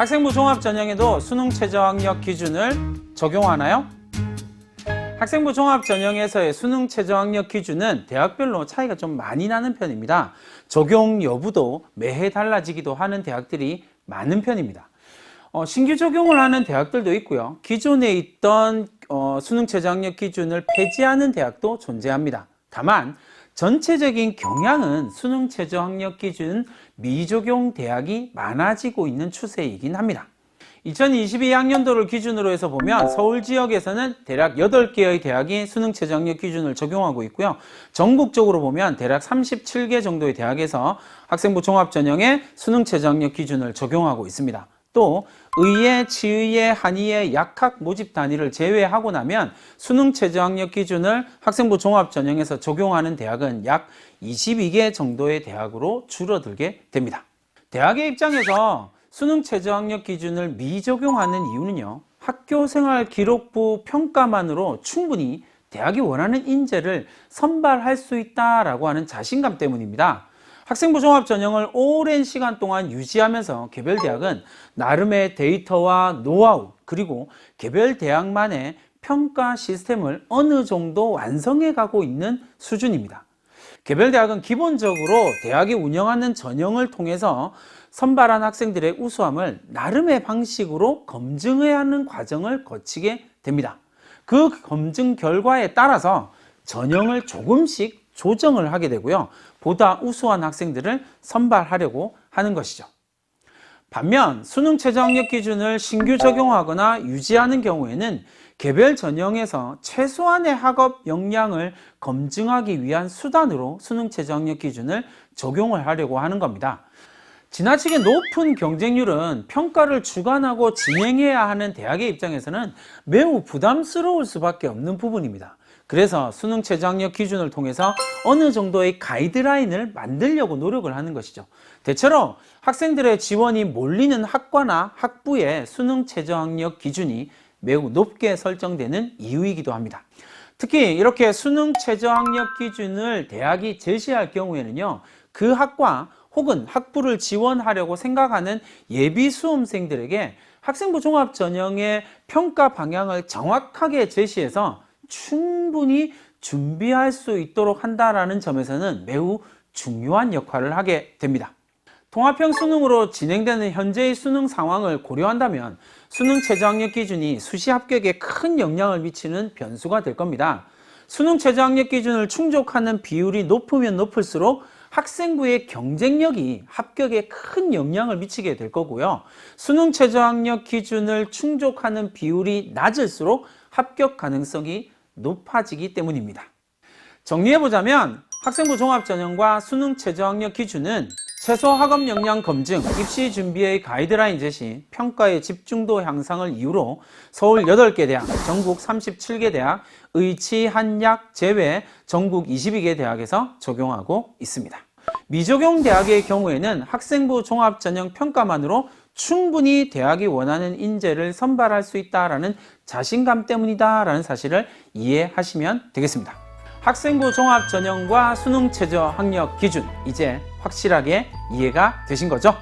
학생부 종합 전형에도 수능 최저 학력 기준을 적용하나요? 학생부 종합 전형에서의 수능 최저 학력 기준은 대학별로 차이가 좀 많이 나는 편입니다. 적용 여부도 매해 달라지기도 하는 대학들이 많은 편입니다. 어, 신규 적용을 하는 대학들도 있고요. 기존에 있던 어, 수능 최저 학력 기준을 폐지하는 대학도 존재합니다. 다만 전체적인 경향은 수능 최저 학력 기준 미적용 대학이 많아지고 있는 추세이긴 합니다. 2022학년도를 기준으로 해서 보면 서울 지역에서는 대략 8개의 대학이 수능 최저 학력 기준을 적용하고 있고요. 전국적으로 보면 대략 37개 정도의 대학에서 학생부 종합 전형의 수능 최저 학력 기준을 적용하고 있습니다. 또 의예, 치의예, 한의예, 약학 모집 단위를 제외하고 나면 수능 최저 학력 기준을 학생부 종합 전형에서 적용하는 대학은 약 22개 정도의 대학으로 줄어들게 됩니다. 대학의 입장에서 수능 최저 학력 기준을 미적용하는 이유는요. 학교 생활 기록부 평가만으로 충분히 대학이 원하는 인재를 선발할 수 있다라고 하는 자신감 때문입니다. 학생부 종합 전형을 오랜 시간 동안 유지하면서 개별 대학은 나름의 데이터와 노하우 그리고 개별 대학만의 평가 시스템을 어느 정도 완성해 가고 있는 수준입니다. 개별 대학은 기본적으로 대학이 운영하는 전형을 통해서 선발한 학생들의 우수함을 나름의 방식으로 검증해야 하는 과정을 거치게 됩니다. 그 검증 결과에 따라서 전형을 조금씩 조정을 하게 되고요. 보다 우수한 학생들을 선발하려고 하는 것이죠. 반면 수능 최저 학력 기준을 신규 적용하거나 유지하는 경우에는 개별 전형에서 최소한의 학업 역량을 검증하기 위한 수단으로 수능 최저 학력 기준을 적용을 하려고 하는 겁니다. 지나치게 높은 경쟁률은 평가를 주관하고 진행해야 하는 대학의 입장에서는 매우 부담스러울 수밖에 없는 부분입니다. 그래서 수능 최저 학력 기준을 통해서 어느 정도의 가이드라인을 만들려고 노력을 하는 것이죠. 대체로 학생들의 지원이 몰리는 학과나 학부의 수능 최저 학력 기준이 매우 높게 설정되는 이유이기도 합니다. 특히 이렇게 수능 최저 학력 기준을 대학이 제시할 경우에는요, 그 학과 혹은 학부를 지원하려고 생각하는 예비 수험생들에게 학생부 종합 전형의 평가 방향을 정확하게 제시해서 충분히 준비할 수 있도록 한다라는 점에서는 매우 중요한 역할을 하게 됩니다. 통합형 수능으로 진행되는 현재의 수능 상황을 고려한다면 수능 최저 학력 기준이 수시 합격에 큰 영향을 미치는 변수가 될 겁니다. 수능 최저 학력 기준을 충족하는 비율이 높으면 높을수록 학생부의 경쟁력이 합격에 큰 영향을 미치게 될 거고요. 수능 최저 학력 기준을 충족하는 비율이 낮을수록 합격 가능성이 높아지기 때문입니다. 정리해보자면 학생부 종합전형과 수능 최저 학력 기준은 최소 학업 역량 검증, 입시 준비의 가이드라인 제시, 평가의 집중도 향상을 이유로 서울 8개 대학, 전국 37개 대학, 의치, 한약 제외 전국 22개 대학에서 적용하고 있습니다. 미적용 대학의 경우에는 학생부 종합 전형 평가만으로 충분히 대학이 원하는 인재를 선발할 수 있다라는 자신감 때문이다라는 사실을 이해하시면 되겠습니다. 학생부 종합 전형과 수능 최저 학력 기준 이제 확실하게 이해가 되신 거죠?